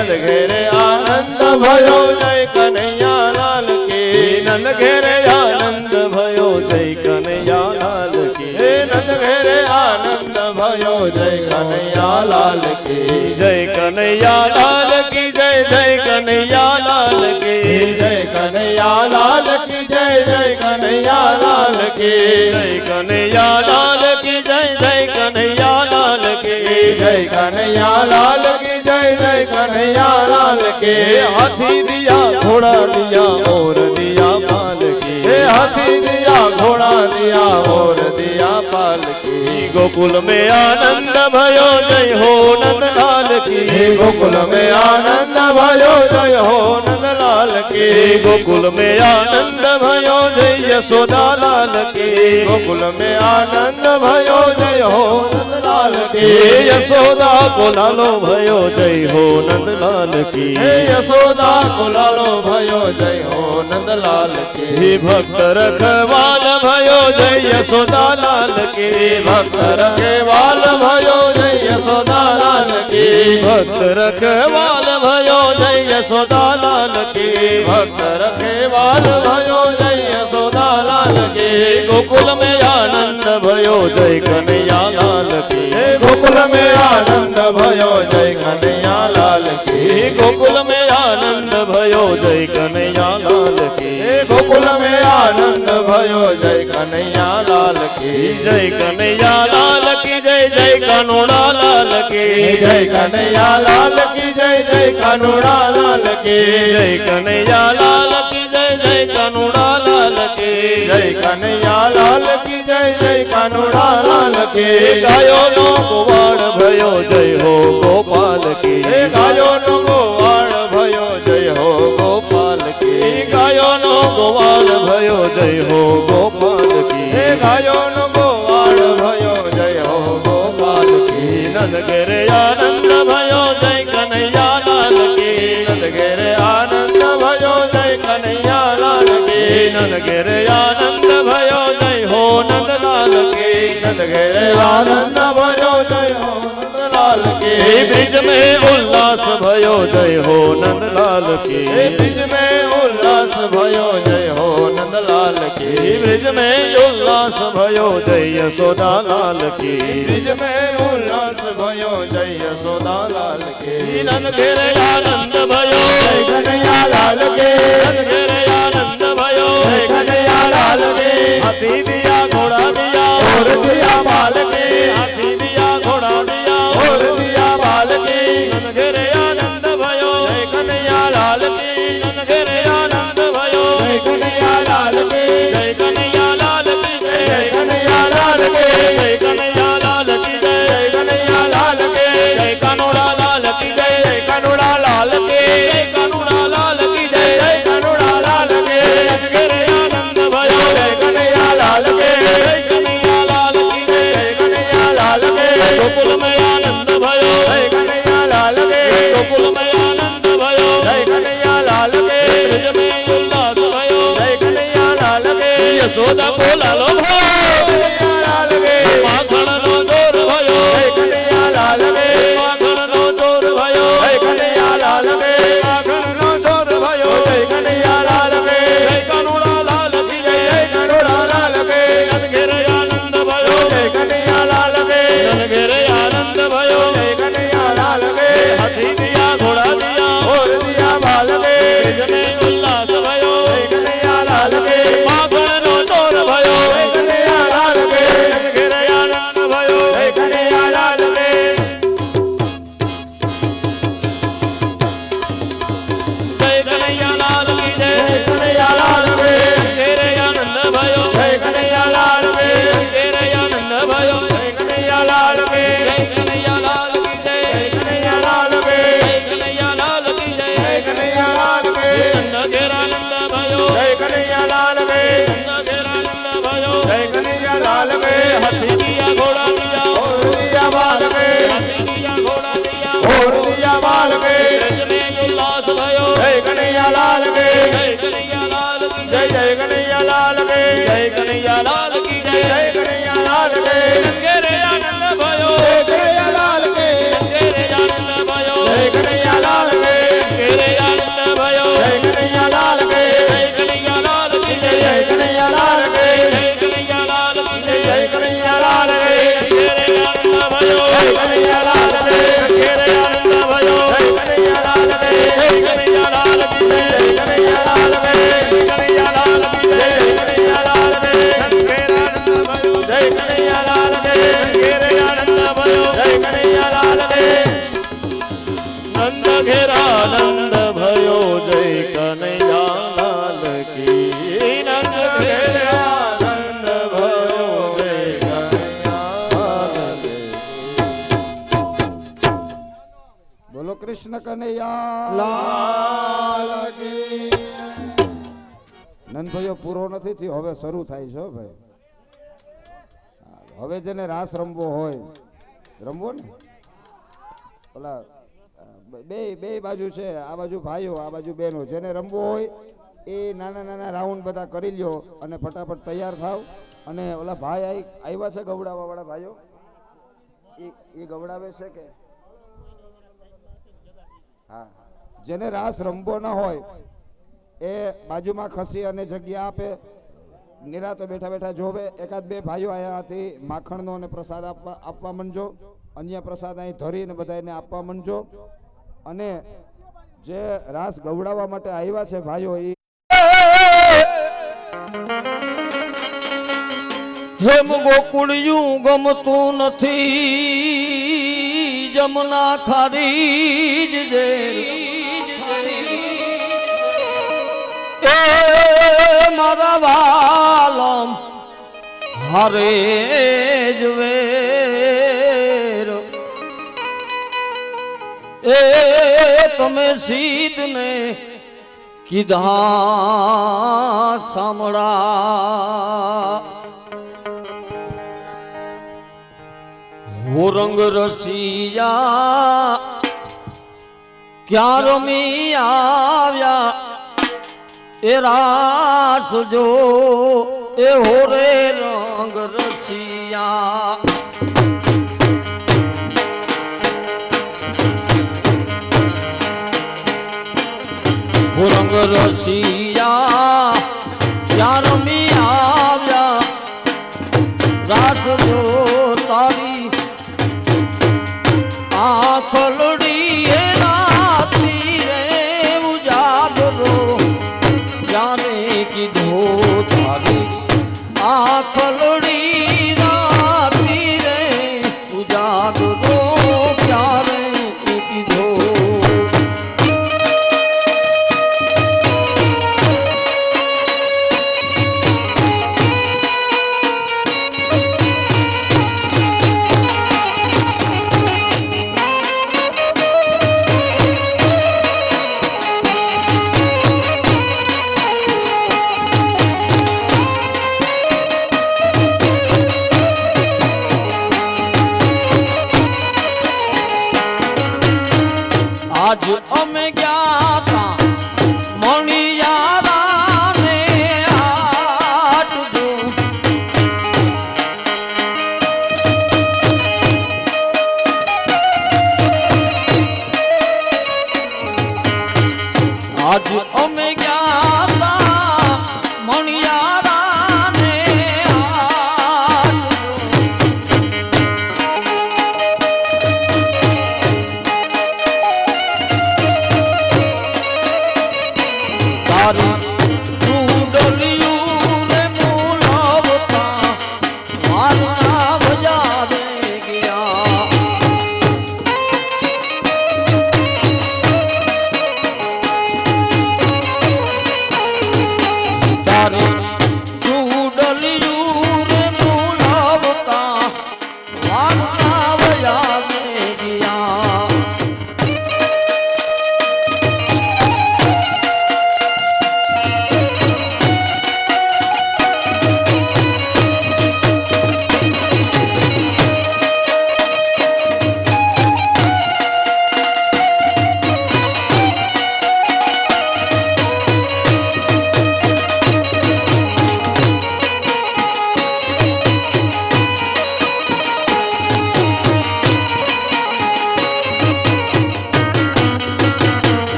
નંદ ઘેરે આનંદ ભયો જય કનૈયા લાલ કે નંદ ઘેરે આનંદ ભયો જય કનૈયા લાલ કે નંદ ઘેરે આનંદ ભયો જય કનૈયા લાલ કે જય કનૈયા લાલ કી જય જય કનૈયા લાલ કે જય કનૈયા લાલ કી જય જય કનૈયા લાલ કે જય કનૈયા લાલ કી જય જય કનૈયા લાલ કે જય કનૈયા લાલ કી जय कन्हैया लाल के हाथी दिया घोड़ा दिया और दिया पाल के हाथी दिया घोड़ा दिया और दिया पाल की गोकुल में आनंद भयो जय हो नंदलाल की गोकुल में आनंद भयो जय हो नंद लाल की गोकुल में आनंद भयो जय यशोदा लाल की गोकुल में आनंद भयो जय हो यशोदा को लालो भयो जय हो नंद लाल की यशोदा को लालो भयो जय हो नंद लाल की भक्त रखवाल भयो जय यशोदा लाल की। भक्त रखवाल भयो जय यशोदा लाल की। भक्त रखवाल भयो जय यशोदा लाल की। भक्त रखवाल भयो जय यशोदा लाल की। गोकुल में आनंद भयो जय गण में आनंद भयो जय कन्हैया लाल की। गोकुल में आनंद भयो जय कन्हैया लाल की। गोकुल में आनंद भयो जय कन्हैया लाल की। जय कन्हैया लाल की जय जय कनोड़ा लाल की। जय कन्हैया लाल की जय जय कनोड़ा लाल की। जय कन्हैया लाल कन्हैया लाल की जय जय कानोड़ा लाल के। गायो नो गोवाड़ भयो जय हो गोपाल की। गायो नो गोवाड़ भयो जय हो गोपाल की। गायो नो गोवाड़ भयो जय हो गोपाल की। गायो नो गोवाड़ भयो जय हो गोपाल की। नंद गिर आनंद भयो जय कन्हैया लाल की। नंद गिर नंद गिर आनंद भयो जय हो नंद लाल के। नंद गिर आनंद भयो जय हो नंद लाल के। ब्रिज में उल्लास भयो जय हो नंद लाल के। ब्रिज में उल्लास भयो जय हो नंद लाल के। ब्रिज में उल्लास भयो जय यशोदा लाल के। ब्रिज में उल्लास भयो जय यशोदा लाल के। नंद गिर आनंद भयो। जय कन्हैया लाल के। नंद गिर ਕਨਿਆ ਲਾਲ ਦੇ ਹੱਥੀ ਦੀਆ ਘੋੜਾ ਦੀਆ ਹੋਰ ਦੀਆ ਮਾਲ ਦੇ યશોદા બોલાલો ભાઈ કનૈયા લાલ કી જય જય કનૈયા લાલ કી જય કનૈયા લાલ કી જય કનૈયા લાલ કી નંદ ઘેરે આનંદ શરૂ થાય છે ભાઈ. હવે જેને રાસ રમવો હોય, રમવો ને? ઓલા બે બે બાજુ છે, આ બાજુ ભાઈઓ, આ બાજુ બહેનો. જેને રમવો હોય, એ નાના નાના રાઉન્ડ બધા કરી લ્યો અને ફટાફટ તૈયાર થાવ. અને ઓલા ભાઈ આવ્યા છે ગવડાવવા વાળા ભાઈઓ એ ગવડાવે છે કે? હા. જેને રાસ રમવો ન હોય, એ બાજુમાં ખસી અને જગ્યા આપે. નિરાતે બેઠા બેઠા જોવે, એકાદ બે ભાઈઓ અહીંયાથી માખણનો અને પ્રસાદ આપવા આપવા માંડજો. અન્ય પ્રસાદ અહીં ધરીને બધાને આપવા માંડજો. અને જે રાસ ગવડાવવા માટે આવ્યા છે ભાઈઓ એ હેમ ગોકુળિયું ગમતું નથી. જમના ખારી જે એ મારા વાલમ હરે જવે એ તમે સીધને કીધા સાંભળા રંગ રસિયા ક્યારો મી આવ્યા એ રાસ જો એ હોરે રંગ રસિયા. રંગ રસિયા.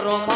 করম